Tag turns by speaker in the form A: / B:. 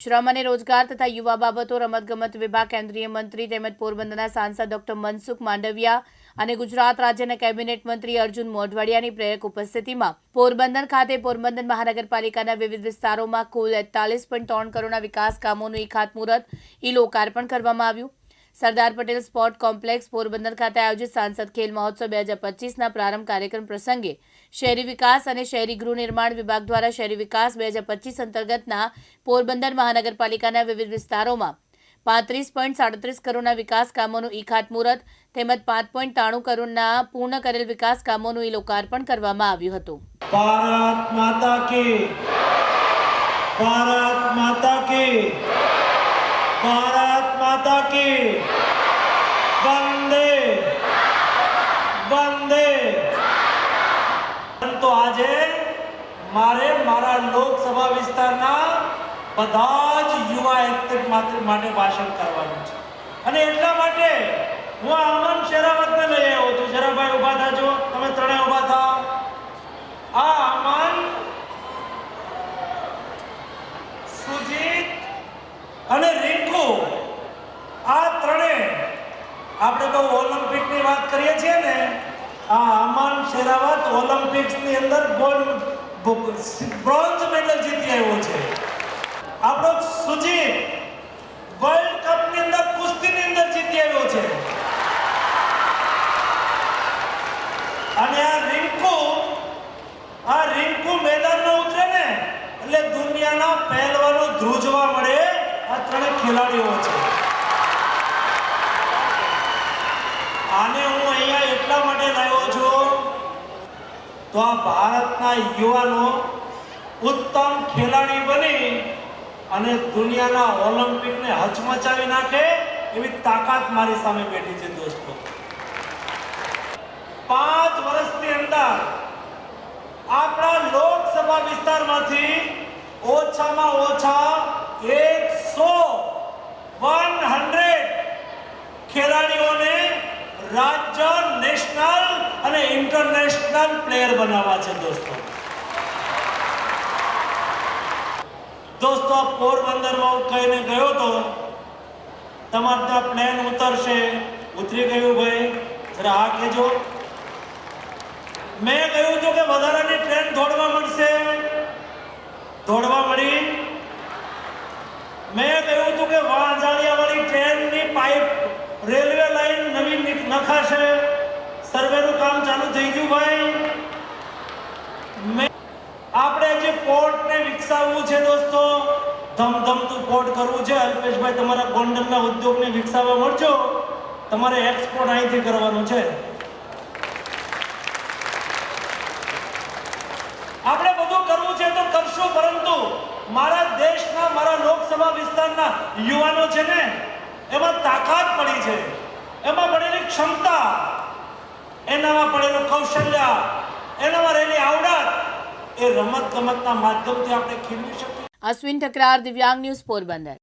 A: શ્રમ અને રોજગાર તથા યુવા બાબતો, રમતગમત વિભાગ, કેન્દ્રીય મંત્રી તેમજ પોરબંદરના સાંસદ ડોક્ટર મનસુખ માંડવિયા અને ગુજરાત રાજ્યના કેબિનેટ મંત્રી અર્જુન મોઢવાડિયાની પ્રેરક ઉપસ્થિતિમાં પોરબંદર ખાતે પોરબંદર મહાનગરપાલિકાના વિવિધ વિસ્તારોમાં કુલ એકતાલીસ પોઈન્ટ ત્રણ કરોડના વિકાસ કામોનું ઈ ખાતમુહૂર્ત ઈ લોકાર્પણ કરવામાં આવ્યું. સરદાર પટેલ સ્પોર્ટ કોમ્પ્લેક્સ પોરબંદર ખાતે આયોજિત સાંસદ ખેલ મહોત્સવ બે હજાર પચીસના પ્રારંભ કાર્યક્રમ પ્રસંગે શહેરી વિકાસ અને શહેરી ગૃહ નિર્માણ વિભાગ દ્વારા શહેરી વિકાસ બે હજાર પચીસ અંતર્ગતના પોરબંદર મહાનગરપાલિકાના વિવિધ વિસ્તારોમાં પાંત્રીસ પોઈન્ટ સાડત્રીસ કરોડના વિકાસ કામોનું ઈ ખાતમુહૂર્ત તેમજ પાંચ પોઈન્ટ ત્રાણું કરોડના પૂર્ણ કરેલ વિકાસ કામોનું ઈ લોકાર્પણ કરવામાં આવ્યું હતું.
B: ભારત માતા કી. ભારત માતા કી. ભારત માતા કી. વંદે. વંદે. તો આજે મારે મારા લોકસભા વિસ્તારના બધા જ યુવા એક્ટિવ માટે ભાષણ કરવાનું છે. અને એટલા માટે હું આ અમન અને રિંકુ આ ત્રણે આપણે તો ઓલિમ્પિકની વાત કરીએ છીએ ને, આ અમન શેરાવત ઓલિમ્પિક્સની અંદર ગોલ્ડ, બ્રોન્ઝ મેડલ જીતી આવ્યો છે. આપણો સુજીત વર્લ્ડ કપની અંદર, કુસ્તીની અંદર જીતી આવ્યો છે. અને આ રિંકુ આ રિંકુ મેદાનમાં ઉતરે ને, એટલે દુનિયાના પહેલવાનો ધ્રુજવા મળે આ ત્રણે ખેલાડીઓ છે આને હું અહીંયા એટલા માટે લાવ્યો છું તો આ ભારતના યુવાનો ઉત્તમ ખેલાડી બની અને દુનિયાના ઓલિમ્પિકને હચમચાવી નાખે એવી તાકાત મારી સામે બેઠી છે દોસ્તો. પાંચ વર્ષની અંદર આપણા લોકસભા વિસ્તારમાંથી ઓછામાં ઓછા એકસો વન હંડ્રેડ ખેલાડીઓને રાજ્ય અને ઇન્ટરનેશનલ પ્લેયર બનાવવા છે દોસ્તો. દોસ્તો પોરબંદરમાં હું કહીને ગયો તો તમારે ત્યાં પ્લેન ઉતરશે. ઉતરી ગયું ભાઈ, જરા હા કહેજો મેં કહ્યું હતું કે વધારાની ટ્રેન દોડવા મળશે. દોડવા મળી. મેં કહ્યું હતું કે વાંજાળિયાવાળી ટ્રેનની પાઇપ રેલવે લાઈન નવી નખાશે. આપણે બધું કરવું છે તો કરશું, પરંતુ મારા દેશના, મારા લોકસભા વિસ્તારના યુવાનો છે ને, એમાં તાકાત પડી છે. એમાં પડેલી ક્ષમતા એનામાં પડેલું કૌશલ્ય, એનામાં રહેલી આવડત, એ રમત ગમતના માધ્યમથી આપણે ખીલવી શકીએ.
A: અશ્વિન ઠકરાર, દિવ્યાંગ ન્યૂઝ પોરબંદર.